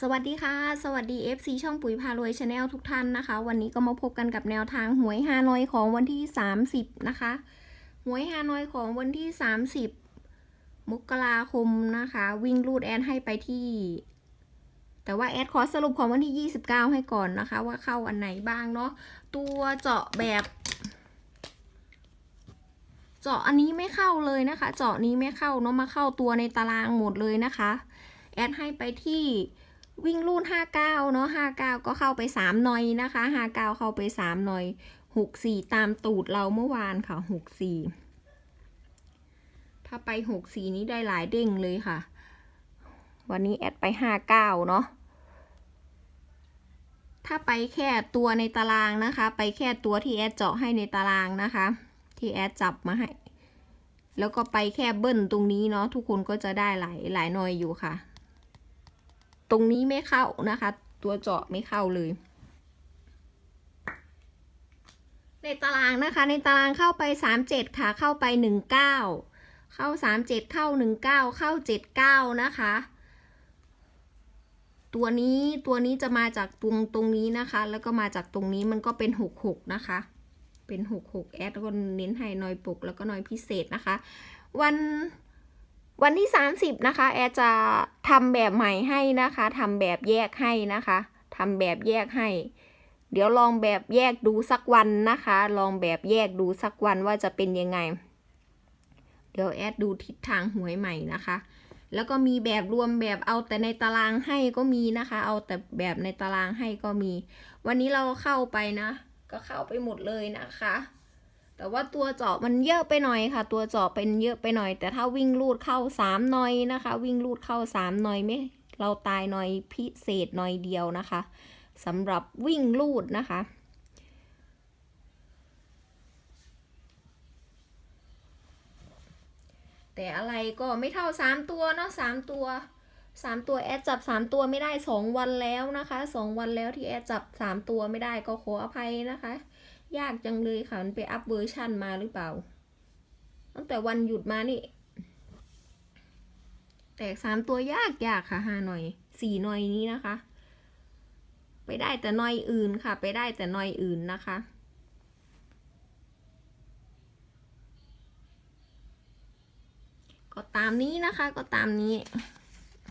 สวัสดีค่ะ สวัสดี FC ช่องปุ๋ยพารวยชาแนลทุกท่านนะคะ วันนี้ก็มาพบกันกับแนวทางหวยฮานอยของวันที่ 30 นะคะหวยฮานอยของวันที่ 30 มกราคมนะคะ วิ่งรูดแอดให้ไปที่ แต่ว่าแอดขอสรุปของวันที่ 29 ให้ก่อนนะคะ ว่าเข้าอันไหนบ้างเนาะตัวเจาะแบบเจาะอันนี้ไม่เข้าเลยนะคะ เจาะนี้ไม่เข้าเนาะมาเข้าตัวในตารางหมดเลยนะคะ แอดให้ไปที่ วิ่งรูด59 เนาะ59 ก็เข้าไป 3 หน่อยนะคะ 59 เข้าไป 3 หน่อย 64 ตามตูดเราเมื่อวานค่ะ 64 ถ้าไป 64 นี้ได้หลายเด้งเลยค่ะ วันนี้แอดไป 59 เนาะถ้าไปแค่ตัวในตารางนะคะ ไปแค่ตัวที่แอดเจาะให้ในตารางนะคะ ที่แอดจับมาให้ แล้วก็ไปแค่เบิ้ลตรงนี้เนาะทุกคนก็จะได้หลายหลายหน่อยอยู่ค่ะ ตรงนี้ไม่เข้านะคะ ตัวเจาะไม่เข้าเลยในตารางนะคะ ในตารางเข้าไปสามเจ็ดค่ะ เข้าไปหนึ่งเก้าเข้าสามเจ็ดเข้าหนึ่งเก้าเข้าเจ็ดเก้านะคะ ตัวนี้ตัวนี้จะมาจากตรงตรงนี้นะคะ แล้วก็มาจากตรงนี้มันก็เป็นหกหกนะคะ เป็นหกหกแอดก็เน้นให้หน่อยปกแล้วก็หน่อยพิเศษนะคะ วัน วันที่ 30 นะคะ แอดจะทำแบบใหม่ให้นะคะทำแบบแยกให้นะคะทำแบบแยกให้ เดี๋ยวลองแบบแยกดูสักวันนะคะ ลองแบบแยกดูสักวันว่าจะเป็นยังไง เดี๋ยวแอดดูทิศทางหวยใหม่นะคะ แล้วก็มีแบบรวมแบบเอาแต่ในตารางให้ก็มีนะคะ เอาแต่แบบในตารางให้ก็มี วันนี้เราเข้าไปนะ ก็เข้าไปหมดเลยนะคะ แต่ว่าตัวเจาะมันเยอะไปหน่อยค่ะ ตัวเจาะเป็นเยอะไปหน่อย แต่ถ้าวิ่งลูดเข้าสามหน่อยนะคะ วิ่งลูดเข้าสามหน่อยไม่เราตายหน่อยพิเศษหน่อยเดียวนะคะสำหรับวิ่งลูดนะคะแต่อะไรก็ไม่เท่าสามตัวเนาะสามตัวสามตัวแอดจับสามตัวไม่ได้สองวันแล้วนะคะสองวันแล้วที่แอดจับสามตัวไม่ได้ก็ขออภัยนะคะ ยากจังเลยค่ะ มันไปอัพเวอร์ชันมาหรือเปล่า ตั้งแต่วันหยุดมานี่ แตกสามตัวยากยากค่ะห้าหน่อยสี่หน่อยนี้นะคะ ไปได้แต่หน่อยอื่นค่ะ ไปได้แต่หน่อยอื่นนะคะก็ตามนี้นะคะก็ตามนี้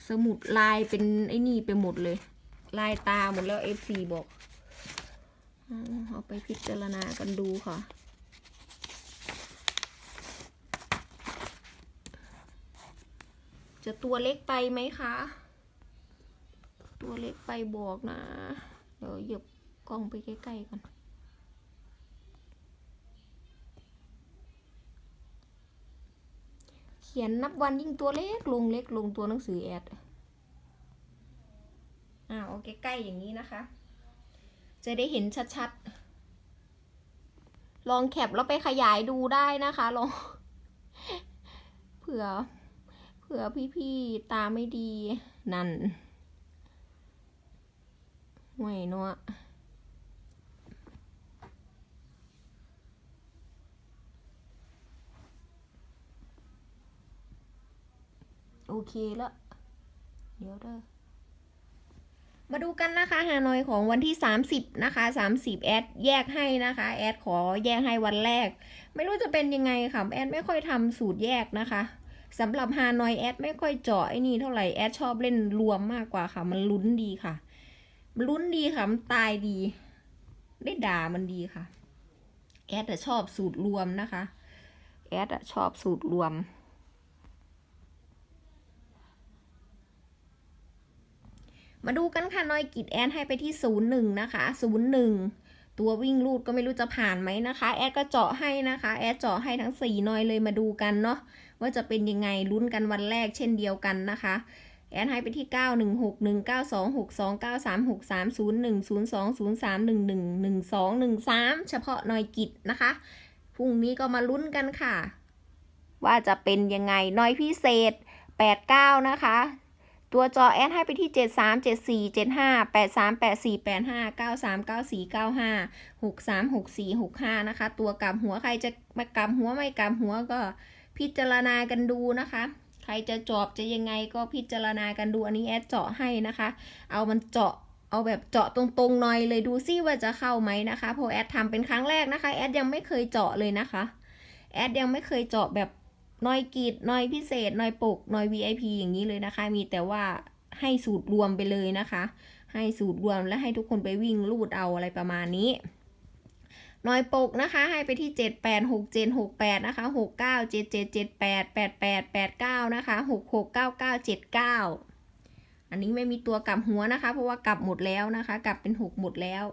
สมุดลายเป็นไอ้นี่ไปหมดเลย ลายตาหมดแล้ว FC บอก เอาไปพิจารณากันดูค่ะ จะตัวเล็กไปไหมคะ ตัวเล็กไปบอกนะ เดี๋ยวหยียบกล้องไปใกล้ๆก่อนเขียนนับวันยิ่งตัวเล็กลงเล็กลงตัวหนังสือแอด อ่าโอเคใกล้อย่างนี้นะคะ จะได้เห็นชัดๆ ลองแคปแล้วไปขยายดูได้นะคะลองเผื่อ เผื่อพี่ๆ ตาไม่ดีนั่นห่วยเนาะโอเคแล้วเดี๋ยวเด้อ มาดูกันนะคะฮานอยของวันที่ 30 นะคะ 30 แอดแยกให้นะคะ แอดขอแยกให้วันแรก ไม่รู้จะเป็นยังไงค่ะ แอดไม่ค่อยทำสูตรแยกนะคะสำหรับฮานอยแอดไม่ค่อยเจาะไอ้นี่เท่าไหร่ แอดชอบเล่นรวมมากกว่าค่ะ มันลุ้นดีค่ะ ลุ้นดีค่ะ มันตายดี ได้ด่ามันดีค่ะ แอดอะชอบสูตรรวมนะคะ แอดอะชอบสูตรรวม มาดูกันค่ะนอยกิดแอดให้ไปที่ศูนย์หนึ่งนะคะศูนย์หนึ่งตัววิ่งลูดก็ไม่รู้จะผ่านไหมนะคะ แอดก็เจาะให้นะคะ แอดเจาะให้ทั้งสี่นอยเลยมาดูกันเนาะว่าจะเป็นยังไงลุ้นกันวันแรกเช่นเดียวกันนะคะแอดให้ไปที่ 9 1 6 1 9 2 6 2 9 3 6 3 0 1 0 2 0 3 1 1 1 2 1 3 เฉพาะนอยกิดนะคะ พรุ่งนี้ก็มาลุ้นกันค่ะ ว่าจะเป็นยังไงนอยพิเศษ 89 นะคะ ตัวจอแอดให้ไปที่ 73 74 75 83 84 85 93 94 95 63 64 65 นะคะ ตัวกลับหัวใครจะมากลับหัวไม่กลับหัวก็พิจารณากันดูนะคะ ใครจะจอบจะยังไงก็พิจารณากันดูอันนี้แอดเจาะให้นะคะ เอามันเจาะเอาแบบเจาะตรงๆหน่อยเลยดูซิว่าจะเข้าไหมนะคะเพราะแอดทำเป็นครั้งแรกนะคะแอดยังไม่เคยเจาะเลยนะคะแอดยังไม่เคยเจาะแบบ น้อยกรีดน้อยพิเศษน้อยปกน้อย VIP อย่างนี้เลยนะคะ มีแต่ว่าให้สูตรรวมไปเลยนะคะ ให้สูตรรวมและให้ทุกคนไปวิ่งลูดเอาอะไรประมาณนี้นอยปกนะคะ ให้ไปที่ 7 8 6 7 6 8 นะคะ 6 9 7 7 7 8 8 8 8 9 นะคะ 6 6 9 9 7 9 อันนี้ไม่มีตัวกลับหัวนะคะ เพราะว่ากลับหมดแล้วนะคะ กลับเป็น 6 หมดแล้ว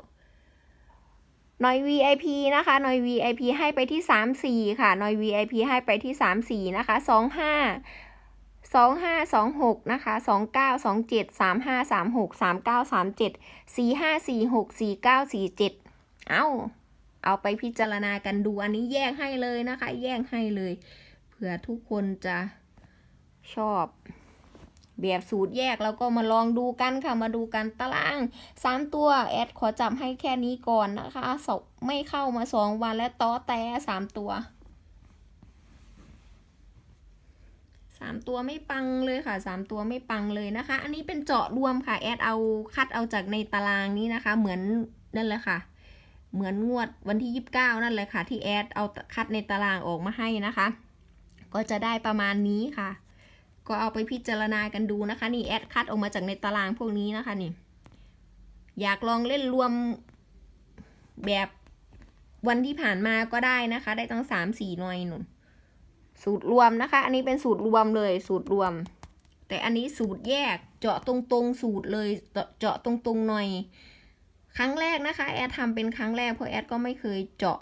หน่อย VIP นะคะหน่อย VIP ให้ไปที่ 3 4 ค่ะหน่อย VIP ให้ไปที่ 3 4 นะคะ 2 5สองห้าสองหกนะคะสองเก้าสองเจ็ดสามห้าสามหกสามเก้าสามเจ็ดสี่ห้าสี่หกสี่เก้าสี่เจ็ดเอาเอาไปพิจารณากันดูอันนี้แยกให้เลยนะคะ แยกให้เลย เผื่อทุกคนจะชอบ แบบสูตรแยกแล้วก็มาลองดูกันค่ะมาดูกันตารางสามตัวแอดขอจับให้แค่นี้ก่อนนะคะสบไม่เข้ามาสองวันและต้อแต่สามตัวสามตัวไม่ปังเลยค่ะสามตัวไม่ปังเลยนะคะ อันนี้เป็นเจาะรวมค่ะแอดเอาคัดเอาจากในตารางนี้นะคะ เหมือนนั่นแหละค่ะ เหมือนงวดวันที่ 29 นั่นเลยค่ะ ที่แอดเอาคัดในตารางออกมาให้นะคะ ก็จะได้ประมาณนี้ค่ะ ก็เอาไปพิจารณากันดูนะคะ นี่แอดคัดออกมาจากในตารางพวกนี้นะคะนี่ อยากลองเล่นรวมแบบวันที่ผ่านมาก็ได้นะคะ ได้ตั้งสามสี่หน่วยหนุนสูตรรวมนะคะ อันนี้เป็นสูตรรวมเลย สูตรรวม แต่อันนี้สูตรแยกเจาะตรงๆ สูตรเลยเจาะเจาะตรงๆหน่อย ครั้งแรกนะคะ แอดทำเป็นครั้งแรกเพราะแอดก็ไม่เคยเจาะ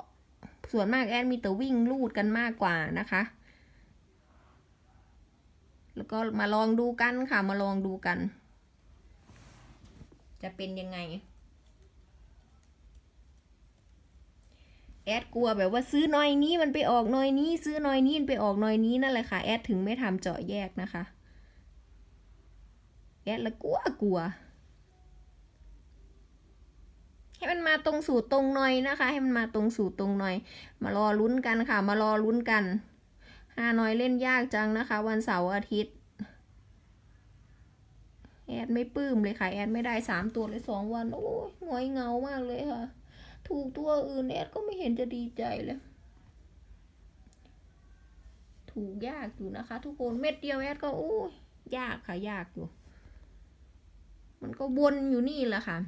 ส่วนมากแอดมีแต่วิ่งลูดกันมากกว่านะคะ แล้วก็มาลองดูกันค่ะ มาลองดูกัน จะเป็นยังไง แอดกลัวแบบว่าซื้อหน่อยนี้มันไปออกหน่อยนี้ ซื้อหน่อยนี้มันไปออกหน่อยนี้นั่นแหละค่ะ แอดถึงไม่ทำเจาะแยกนะคะ แอดละกลัวกลัว ให้มันมาตรงสูตรตรงหน่อยนะคะ ให้มันมาตรงสูตรตรงหน่อย มารอลุ้นกันค่ะ มารอลุ้นกัน ฮานอยเล่นยากจังนะคะ วันเสาร์อาทิตย์ แอดไม่ปลื้มเลยค่ะ แอดไม่ได้สามตัวเลยสองวัน โอ้ยงอยเงามากเลยค่ะ ถูกตัวอื่นแอดก็ไม่เห็นจะดีใจเลย ถูกยากอยู่นะคะ ทุกคนเม็ดเดียวแอดก็โอ้ยยากค่ะ ยากอยู่ มันก็วนอยู่นี่แหละค่ะ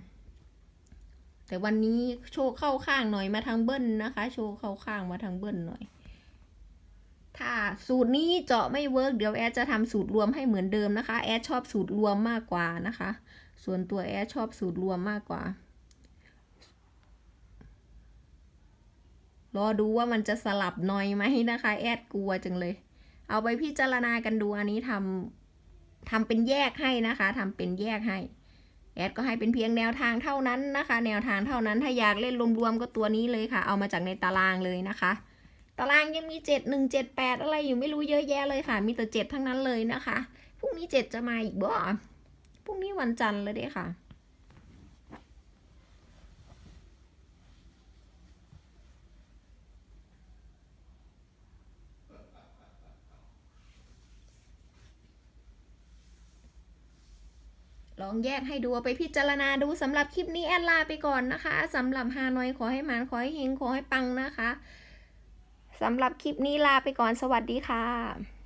แต่วันนี้โชว์เข้าข้างหน่อยมาทางเบิ้ลนะคะ โชว์เข้าข้างมาทางเบิ้ลหน่อย ถ้าสูตรนี้เจาะไม่เวิร์กเดี๋ยวแอดจะทำสูตรรวมให้เหมือนเดิมนะคะ แอดชอบสูตรรวมมากกว่านะคะ ส่วนตัวแอดชอบสูตรรวมมากกว่า รอดูว่ามันจะสลับหน่อยไหมนะคะ แอดกลัวจังเลย เอาไปพิจารณากันดูอันนี้ทำทำเป็นแยกให้นะคะทำเป็นแยกให้ แอดก็ให้เป็นเพียงแนวทางเท่านั้นนะคะ แนวทางเท่านั้นถ้าอยากเล่นรวมๆก็ตัวนี้เลยค่ะ เอามาจากในตารางเลยนะคะ ตารางยังมีเจ็ดหนึ่งเจ็ดแปดอะไรอยู่ไม่รู้เยอะแยะเลยค่ะ มีแต่เจ็ดทั้งนั้นเลยนะคะ พรุ่งนี้เจ็ดจะมาอีกบ่พรุ่งนี้วันจันทร์เลยด้ค่ะ ลองแยกให้ดูไปพิจารณาดูสำหรับคลิปนี้แอดลาไปก่อนนะคะสำหรับฮานอยขอให้หมานขอให้เฮงขอให้ปังนะคะ สำหรับคลิปนี้ลาไปก่อนสวัสดีค่ะ